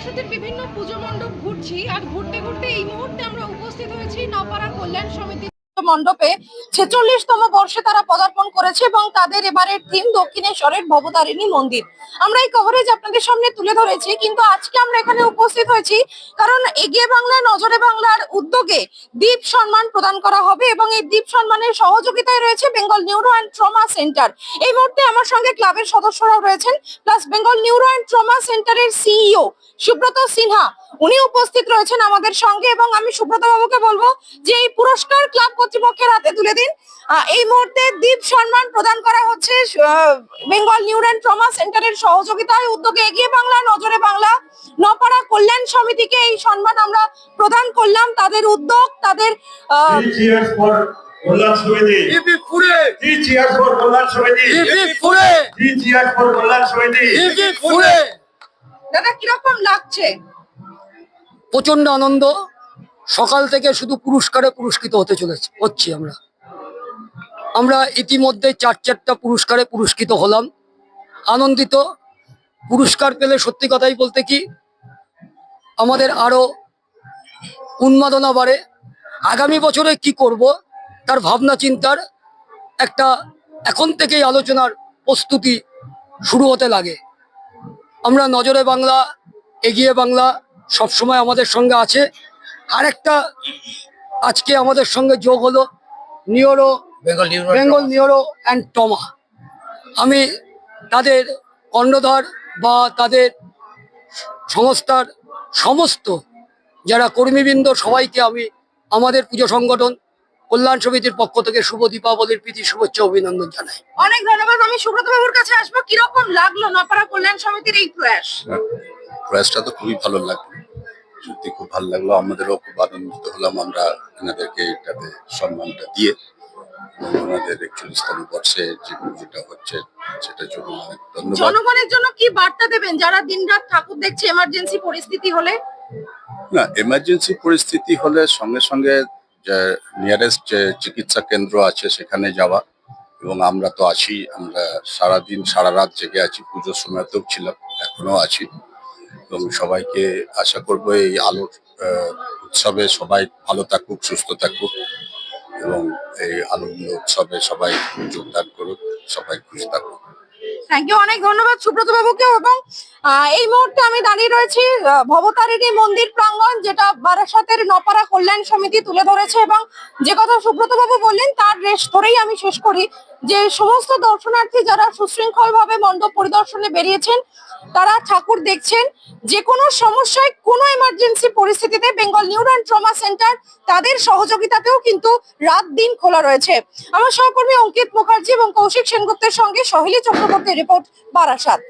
বারাসাতের বিভিন্ন পুজো মণ্ডপ ঘুরছি। আর ঘুরতে ঘুরতে এই মুহূর্তে আমরা উপস্থিত হয়েছি নপাড়া কল্যাণ সমিতি মণ্ডপে ছেচল্লিশতম বর্ষে তারা পদার্পণ করেছে এবং তাদের এবারের থিম দক্ষিণেশ্বরের ভবতারিণী মন্দির। আমরা এই কভারেজ আপনাদের সামনে তুলে ধরেছি, কিন্তু আজকে আমরা এখানে উপস্থিত হয়েছি কারণ এগিয়ে বাংলা নজরে বাংলার উদ্যোগে দ্বীপ সম্মান প্রদান করা হবে এবং এই দ্বীপ সম্মানের সহযোগিতায় রয়েছে Bengal neuro and trauma centre এই মুহূর্তে আমার সঙ্গে ক্লাবের সদস্যরাও রয়েছেন plus Bengal neuro and trauma সেন্টারের সিইও সুব্রত সিনহা। উনি উপস্থিত রয়েছেন আমাদের সঙ্গে এবং আমি সুব্রত বাবুকে বলব যে এই পুরস্কার ক্লাব কর্তৃপক্ষের হাতে তুলে দিন। আহ, এই মুহূর্তে দ্বীপ সম্মান প্রদান করা হচ্ছে আহ, বেঙ্গল নিউরো অ্যান্ড ট্রমা সেন্টারের সহযোগিতায় উদ্যোগে এগিয়ে বাংলা নজরে বাংলা নপাড়া কল্যাণ সমিতিকে এই সম্মান আমরা প্রদান করলাম। তাদের উদ্যোগ তাদের ফুরে ফুরে ফুরে দাদা কীরকম লাগছে? প্রচণ্ড আনন্দ। সকাল থেকে শুধু পুরস্কারে পুরস্কৃত হতে চলেছে, হচ্ছি আমরা। আমরা ইতিমধ্যে চার চারটা পুরস্কারে পুরস্কৃত হলাম। আনন্দিত। পুরস্কার পেলে সত্যি কথাই বলতে কি, আমাদের আরও উন্মাদনা বাড়ে। আগামী বছরে কি করব, তার ভাবনা চিন্তার একটা এখন থেকেই আলোচনার প্রস্তুতি শুরু হতে লাগে। আমরা নজরে বাংলা, এগিয়ে বাংলা সবসময় আমাদের সঙ্গে আছে। আর একটা আজকে আমাদের সঙ্গে যোগ হলো neuro Bengal Bengal neuro and trauma. আমি তাদের কর্ণধার বা তাদের সংস্থার সমস্ত যারা কর্মীবৃন্দ সবাইকে আমি আমাদের পুজো সংগঠন কল্যাণ সমিতির পক্ষ থেকে শুভ দীপাবলির প্রীতি শুভেচ্ছা অভিনন্দন জানাই। অনেক ধন্যবাদ আমি সুব্রত বাবুর কাছে আসব। কীরকম লাগল নপাড়া কল্যাণ সমিতির এই প্রয়াস? প্রয়াসটা তো খুবই ভালো লাগল। সত্যি খুব ভালো লাগল। আমাদেরও খুব আনন্দিত হলাম আমরা এনাদেরকে এটাতে সম্মানটা দিয়ে ওনাদের একচল্লিশতম বর্ষে যে পুজোটা হচ্ছে সেটার জন্য অনেক ধন্যবাদ। জনগণের জন্য কি বার্তা দেবেন? যারা দিনরাত ঠাকুর দেখছে এমার্জেন্সি পরিস্থিতি হলে? না এমার্জেন্সি পরিস্থিতি হলে সঙ্গে সঙ্গে যে নিয়ারেস্ট যে চিকিৎসা কেন্দ্র আছে সেখানে যাওয়া। এবং আমরা তো আছি আমরা সারাদিন সারা রাত জেগে আছি পুজোর সময়তেও ছিলাম এখনও আছি। এবং সবাইকে আশা করব এই আলোর উৎসবে সবাই ভালো থাকুক, সুস্থ থাকুক এবং এই আনন্দ উৎসবে সবাই যোগদান করুক, সবাই খুশি থাকুক। থ্যাংক ইউ অনেক ধন্যবাদ সুব্রত বাবুকে এবং এই মুহূর্তে আমি দাঁড়িয়ে রয়েছি ভবতারিণী মন্দির প্রাঙ্গণ, যেটা বারাসাতের নপাড়া কল্যাণ সমিতি তুলে ধরেছে এবং যে কথা সুব্রত বাবু বললেন, তার রেশ ধরেই আমি শেষ করি। যে সমস্ত দর্শনার্থী যারা সুশৃঙ্খল ভাবে মণ্ডপ পরিদর্শনে বেরিয়েছেন, তারা ঠাকুর দেখছেন, যে কোনো সমস্যায়, কোনো এমার্জেন্সি পরিস্থিতিতে Bengal neuro and trauma centre তাদের সহযোগিতাতেও কিন্তু রাত দিন খোলা রয়েছে। আমার সহকর্মী অঙ্কিত মুখার্জি এবং কৌশিক সেনগুপ্তের সঙ্গে সহেলী চক্রবর্তীর রিপোর্ট বারাসাত।